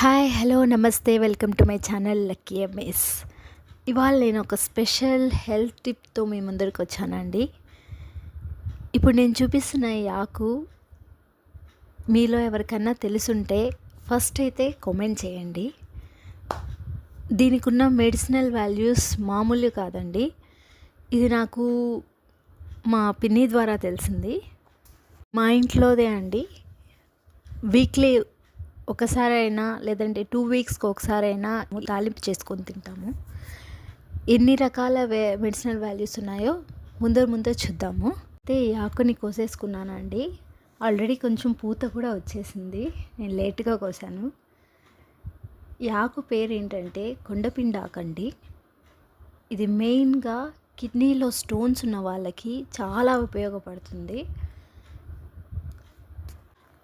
Hi hello నమస్తే welcome to my channel Lucky MS ఇవాళ నేను ఒక స్పెషల్ హెల్త్ టిప్తో మీ ముందరికి వచ్చానండి. ఇప్పుడు నేను చూపిస్తున్న ఈ ఆకు మీలో ఎవరికన్నా తెలుసుంటే ఫస్ట్ అయితే కామెంట్ చేయండి. దీనికి ఉన్న మెడిసినల్ వాల్యూస్ మామూలు కాదండి. ఇది నాకు మా పిన్ని ద్వారా తెలిసింది. మా ఇంట్లోదే అండి. వీక్లీ ఒకసారైనా లేదంటే టూ వీక్స్కి ఒకసారైనా తాలింపు చేసుకొని తింటాము. ఎన్ని రకాల వే మెడిసినల్ వాల్యూస్ ఉన్నాయో ముందర ముందర చూద్దాము. అయితే ఈ ఆకుని కోసేసుకున్నానండి. ఆల్రెడీ కొంచెం పూత కూడా వచ్చేసింది. నేను లేట్గా కోసాను. ఈ ఆకు పేరు ఏంటంటే కొండపిండి ఆకండి. ఇది మెయిన్గా కిడ్నీలో స్టోన్స్ ఉన్న వాళ్ళకి చాలా ఉపయోగపడుతుంది.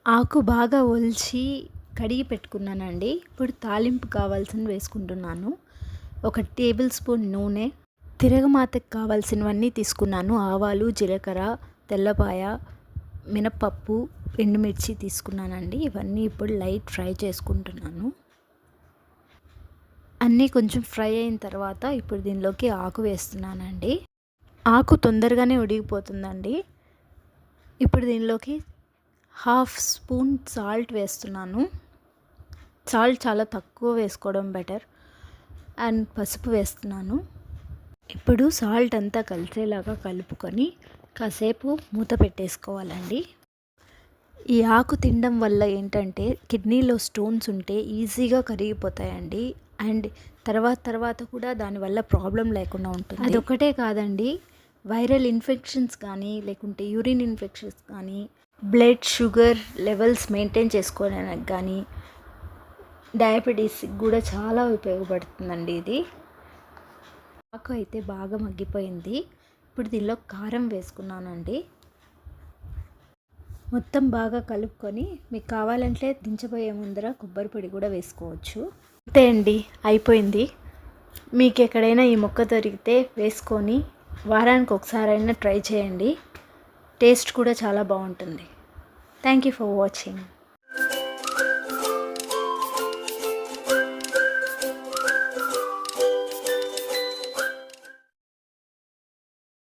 ఆకు బాగా ఒలిచి కడిగి పెట్టుకున్నానండి. ఇప్పుడు తాలింపు కావాల్సిన వేసుకుంటున్నాను. ఒక టేబుల్ స్పూన్ నూనె తిరగమాతకు కావాల్సినవన్నీ తీసుకున్నాను. ఆవాలు జీలకర్ర తెల్లపాయ మినపప్పు ఎండుమిర్చి తీసుకున్నానండి. ఇవన్నీ ఇప్పుడు లైట్ ఫ్రై చేసుకుంటున్నాను. అన్నీ కొంచెం ఫ్రై అయిన తర్వాత ఇప్పుడు దీనిలోకి ఆకు వేస్తున్నానండి. ఆకు తొందరగానే ఉడిగిపోతుందండి ఇప్పుడు దీనిలోకి హాఫ్ స్పూన్ సాల్ట్ వేస్తున్నాను. సాల్ట్ చాలా తక్కువ వేసుకోవడం బెటర్. అండ్ పసుపు వేస్తున్నాను. ఇప్పుడు సాల్ట్ అంతా కలిసేలాగా కలుపుకొని కాసేపు మూత పెట్టేసుకోవాలండి. ఈ ఆకు తినడం వల్ల ఏంటంటే కిడ్నీలో స్టోన్స్ ఉంటే ఈజీగా కరిగిపోతాయండి. అండ్ తర్వాత తర్వాత కూడా దానివల్ల ప్రాబ్లం లేకుండా ఉంటుంది. అదొకటే కాదండి. వైరల్ ఇన్ఫెక్షన్స్ కానీ లేకుంటే యూరిన్ ఇన్ఫెక్షన్స్ కానీ బ్లడ్ షుగర్ లెవెల్స్ మెయింటైన్ చేసుకోవడానికి కానీ డయాబెటీస్కి కూడా చాలా ఉపయోగపడుతుందండి ఇది. ఆకు అయితే బాగా మగ్గిపోయింది. ఇప్పుడు దీనిలో కారం వేసుకున్నానండి. మొత్తం బాగా కలుపుకొని మీకు కావాలంటే దించబోయే ముందర కొబ్బరి పొడి కూడా వేసుకోవచ్చు. అంతే అండి అయిపోయింది. మీకు ఎక్కడైనా ఈ మొక్క దొరికితే వేసుకొని వారానికి ఒకసారైనా ట్రై చేయండి. టేస్ట్ కూడా చాలా బాగుంటుంది. Thank you for watching.